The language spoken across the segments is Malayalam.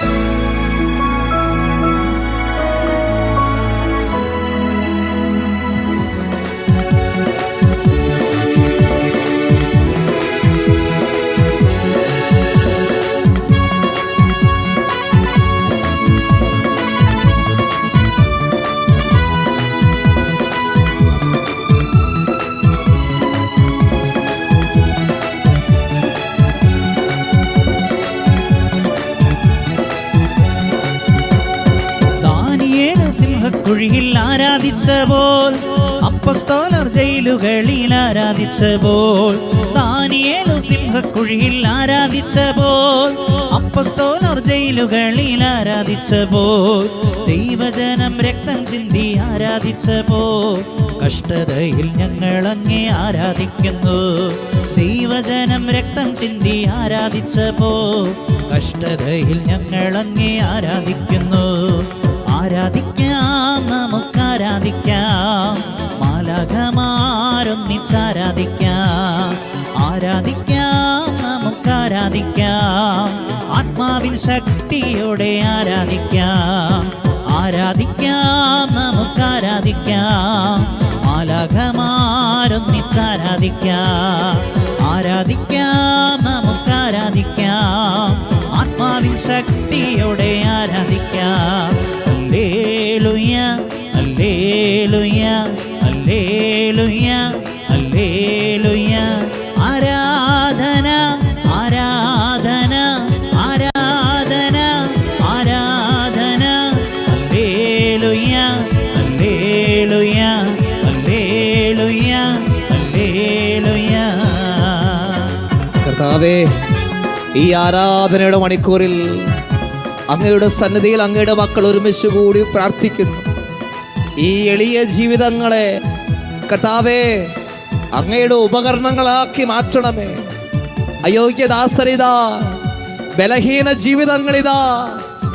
ദാനിയേലും സിംഹക്കുഴിയിൽ ആരാധിച്ച പോൽ അപ്പസ്തോലർ ജയിലുകളിൽ ആരാധിച്ച പോൽ ദാനിയേലു സിംഹക്കുഴിയിൽ ആരാധിച്ച പോൽ അപ്പസ്തോലർ ജയിലുകളിൽ ആരാധിച്ച പോൽ ദൈവജനം രക്തം ചിന്തി ആരാധിച്ച പോൽ കഷ്ടതയിൽ ഞങ്ങൾ അങ്ങേ ആരാധിക്കുന്നു. ദൈവജനം രക്തം ചിന്തി ആരാധിച്ച പോൽ കഷ്ടതയിൽ ഞങ്ങൾ അങ്ങേ ആരാധിക്കുന്നു. ആരാധിക്കാം നമുക്ക് ആരാധിക്കാം. മാലാഖമാരൊന്നിച്ചാരാധിക്കാം ആരാധിക്കാം. നമുക്ക് ആരാധിക്കാം. ആത്മാവിൻ ശക്തിയോടെ ആരാധിക്കാം. ആരാധിക്കാം നമുക്ക് ആരാധിക്കാം. മാലാഖമാരൊന്നിച്ചാരാധിക്കാം ആരാധിക്കാം കർത്താവേ ഈ ആരാധനയുടെ മണിക്കൂറിൽ അങ്ങയുടെ സന്നിധിയിൽ അങ്ങയുടെ മക്കൾ ഒരുമിച്ച് കൂടി പ്രാർത്ഥിക്കുന്നു. ഈ എളിയ ജീവിതങ്ങളെ കർത്താവേ അങ്ങയുടെ ഉപകരണങ്ങളാക്കി മാറ്റണമേ. അയോഗ്യദാസരിതാ ബലഹീന ജീവിതങ്ങളിതാ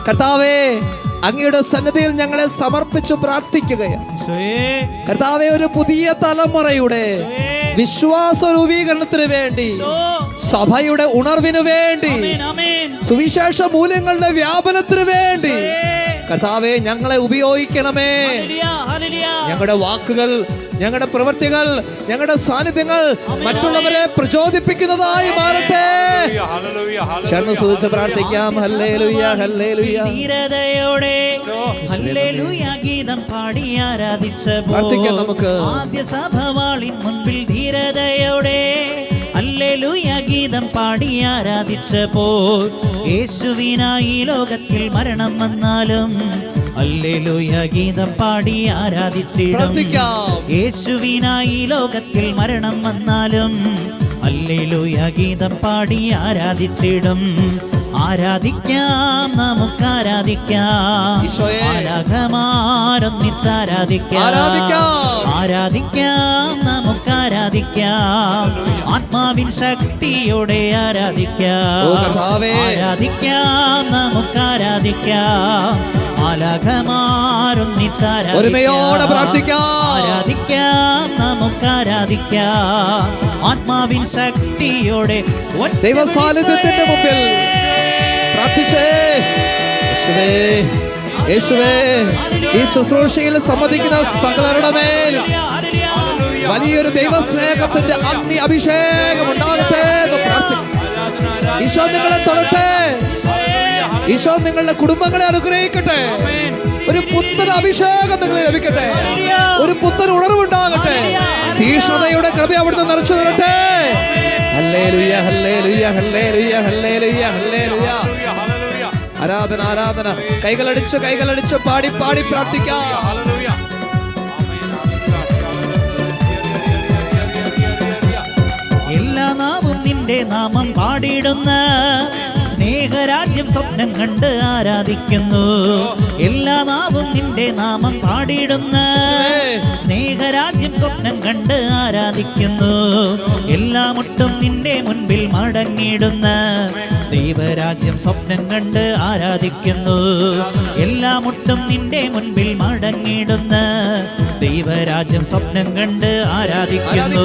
കർത്താവേ അങ്ങയുടെ സന്നിധിയിൽ ഞങ്ങളെ സമർപ്പിച്ചു പ്രാർത്ഥിക്കുകയാണ്. കർത്താവേ ഒരു പുതിയ തലമുറയുടെ വിശ്വാസ രൂപീകരണത്തിന് വേണ്ടി. സഭയുടെ ഉണർവിനു വേണ്ടി. ആമേൻ, ആമേൻ. സുവിശേഷ മൂല്യങ്ങളുടെ വ്യാപനത്തിന് വേണ്ടി. കഥാവെ കർത്താവെ ഞങ്ങളെ ഉപയോഗിക്കണമേ. Hallelujah, hallelujah. ഞങ്ങളുടെ വാക്കുകൾ ഞങ്ങളുടെ പ്രവൃത്തികൾ ഞങ്ങളുടെ സാന്നിധ്യങ്ങൾ മറ്റുള്ളവരെ പ്രചോദിപ്പിക്കുന്നതായി മാറട്ടെ. ചേർന്ന് സുധിച്ച് പ്രാർത്ഥിക്കാം. ഹല്ലേ ലുയ്യ ഹല്ലേ ധീരതയോടെ. ഹല്ലേലൂയ ഗീതം പാടി ആരാധിച്ച പ്രാർത്ഥിക്കാം നമുക്ക്. ആദ്യ സഭവാളിൻ മുൻപിൽ ഹല്ലേലൂയ ഗീതം പാടി ആരാധിച്ച പോ യേശുവിനായി ലോകത്തിൽ മരണം വന്നാലും അല്ലേലൂയ ഗീതം പാടി ആരാധിച്ചിടും. യേശുവിനായി ലോകത്തിൽ മരണം വന്നാലും അല്ലേലൂയ ഗീതം പാടി ആരാധിച്ചിടും ആരാധിക്കാം നമുക്ക് ആരാധിക്കാം. ആരാധമാരൊന്നിച്ചാരാധിക്കാം ആരാധിക്കാം. ആരാധിക്കാം ആരാധിക്കാം. ആത്മാവിൻ ശക്തിയോടെ ആരാധിക്കാം. ആരാധിക്കാം നമുക്ക് ആരാധിക്കാം. ഒരുമയോടെ പ്രാർത്ഥിക്കാം. ആരാധിക്കാം നമുക്ക് ആരാധിക്കാം ആത്മാവിൻ ശക്തിയോടെ ദൈവസാന്നിധ്യത്തിന്റെ മുമ്പിൽ പ്രാർത്ഥിച്ചേ. യേശുവേ യേശുവേ. ഈ ശുശ്രൂഷയിൽ സമ്മതിക്കുന്ന സകലരുടെ മേൽ വലിയൊരു ദൈവസ്നേഹത്തിന്റെ അഗ്നി അഭിഷേകം ഉണ്ടാകട്ടെ ഈശോ നിങ്ങളെ തൊടട്ടെ. ഈശോ നിങ്ങളുടെ കുടുംബങ്ങളെ അനുഗ്രഹിക്കട്ടെ. ഒരു പുത്തൻ അഭിഷേകം നിങ്ങൾ ലഭിക്കട്ടെ. ഒരു പുത്തൻ ഉണർവുണ്ടാകട്ടെ. തീഷ്ണതയുടെ കൃപ അവിടുന്ന് നിറച്ചു തരട്ടെ. ആരാധന ആരാധന. കൈകളടിച്ച് കൈകളടിച്ച് പാടി പാടി പ്രാർത്ഥിക്കാം. നാമം പാടിയിടുന്ന സ്നേഹരാജ്യം സ്വപ്നം കണ്ട് ആരാധിക്കുന്നു. എല്ലാ നാവും നിന്റെ നാമം പാടിയിടുന്ന സ്നേഹരാജ്യം സ്വപ്നം കണ്ട് ആരാധിക്കുന്നു. എല്ലാ മുട്ടും നിന്റെ മുൻപിൽ മടങ്ങിയിടുന്ന ദൈവരാജ്യം സ്വപ്നം കണ്ട് ആരാധിക്കുന്നു. എല്ലാ മുട്ടും നിന്റെ മുൻപിൽ മടങ്ങിടുന്ന ദൈവരാജ്യം സ്വപ്നം കണ്ട് ആരാധിക്കുന്നു.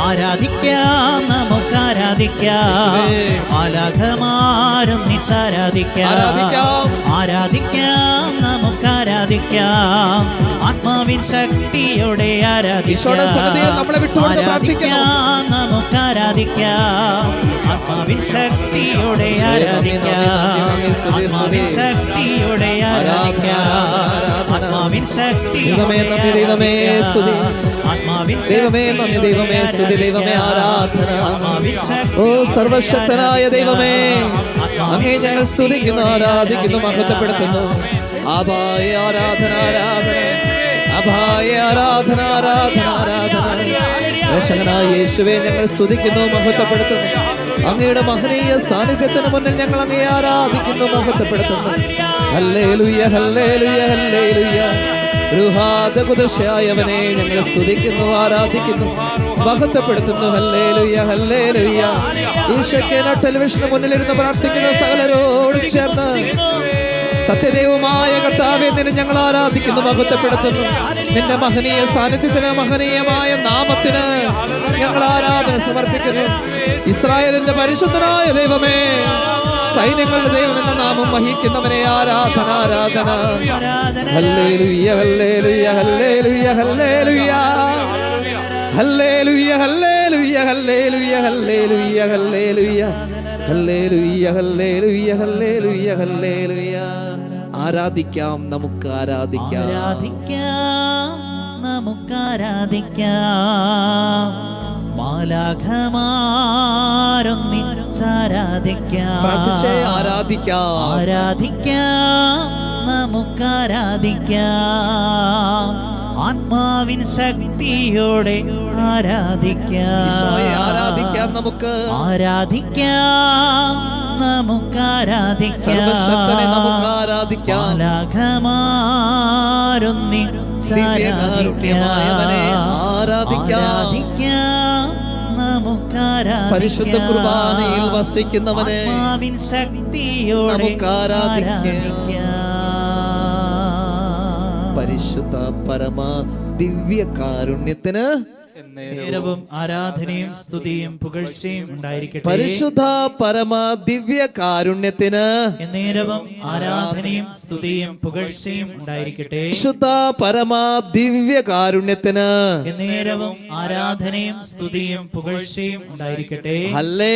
ആരാധിക്കാം. നമുക്ക് ആരാധിക്കാം ആരാധിക്കാം. ആരാധിക്കാം നമുക്ക് ആരാധിക്കാം ആത്മാവിൻ ശക്തിയോടെ ആരാധിക്കാം. നമുക്ക് ആരാധിക്കാം ആത്മാവിൻ ശക്തിയോടെ ആരാധിക്കാം. ആത്മാവിൻ ശക്തിയോടെ ആരാധിക്കാം. ദൈവമേ, നന്ദി, ദൈവമേ, സ്തുതി. ദൈവമേ, നന്ദി, ദൈവമേ, സ്തുതി, ദൈവമേ, ആരാധന. ഓ സർവശക്തനായ ദൈവമേ. അങ്ങേ ഞങ്ങൾ സ്തുതിക്കുന്നു ആരാധിക്കുന്നു മഹത്വപ്പെടുത്തുന്നു. അഭായ ആരാധന ആരാധന. അഭായ ആരാധന ആരാധന ആരാധന. രക്ഷകനായ യേശുവെ ഞങ്ങൾ സ്തുതിക്കുന്നു മഹത്വപ്പെടുത്തുന്നു. അങ്ങയുടെ മഹനീയ സാന്നിധ്യത്തിന് മുന്നിൽ ഞങ്ങൾ അങ്ങേ ആരാധിക്കുന്നു മഹത്വപ്പെടുത്തുന്നു. Hallelujah hallelujah hallelujah. ഗൃഹാതകുദശായവനെ ഞങ്ങൾ സ്തുതിക്കുന്നു ആരാധിക്കുന്നു മഹത്വപ്പെടുത്തുന്നു. Hallelujah hallelujah. ഈശക്കേന ടെലിവിഷന് മുന്നിലിരുന്ന് പ്രാർത്ഥിക്കുന്ന സകലരോട് ചേർന്ന്. സത്യദൈവമായ കർത്താവെ നിന്നെ ഞങ്ങൾ ആരാധിക്കുന്നു മഹത്വപ്പെടുത്തുന്നു. നിന്റെ മഹനീയ സാന്നിധ്യത്തിന് മഹനീയമായ നാമത്തിന് ഞങ്ങൾ ആരാധന സമർപ്പിക്കുന്നു. ഇസ്രായേലിന്റെ പരിശുദ്ധനായ ദൈവമേ സൈന്യങ്ങളുടെ ദൈവം എന്ന നാമം വഹിക്കുന്നവനെ ആരാധന ആരാധന. ആരാധിക്കാം നമുക്ക് ആരാധിക്കാം. ആരാധിക്കാം നമുക്ക് ആരാധിക്കാം. ആരാധിക്കാം. ആരാധിക്കാം നമുക്ക് ആരാധിക്കാം ആത്മാവിൻ ശക്തിയോടെ ആരാധിക്കാം. ആരാധിക്കാം നമുക്ക്. ആരാധിക്കാം നമുക്ക് ആരാധിക്കാം ആരാധിക്കാം. ആരാധിക്കാം. പരിശുദ്ധ കുർബാനയിൽ വസിക്കുന്നവനെ നമുക്ക്. ആരാധിക്കാം. പരിശുദ്ധ പരമ ദിവ്യ കാരുണ്യത്തിന് നേരവും ആരാധനയും സ്തുതിയും പുകഴ്ചയും ഉണ്ടായിരിക്കട്ടെ. പരിശുദ്ധ പരമ ദിവ്യ കാരുണ്യത്തിന് നേരവും ആരാധനയും സ്തുതിയും പുകഴ്ചയും ഉണ്ടായിരിക്കട്ടെ. ശുദ്ധ പരമ ദിവ്യ കാരുണ്യത്തിന് നേരവും ആരാധനയും സ്തുതിയും പുകഴ്ചയും ഉണ്ടായിരിക്കട്ടെ. ഹല്ലേ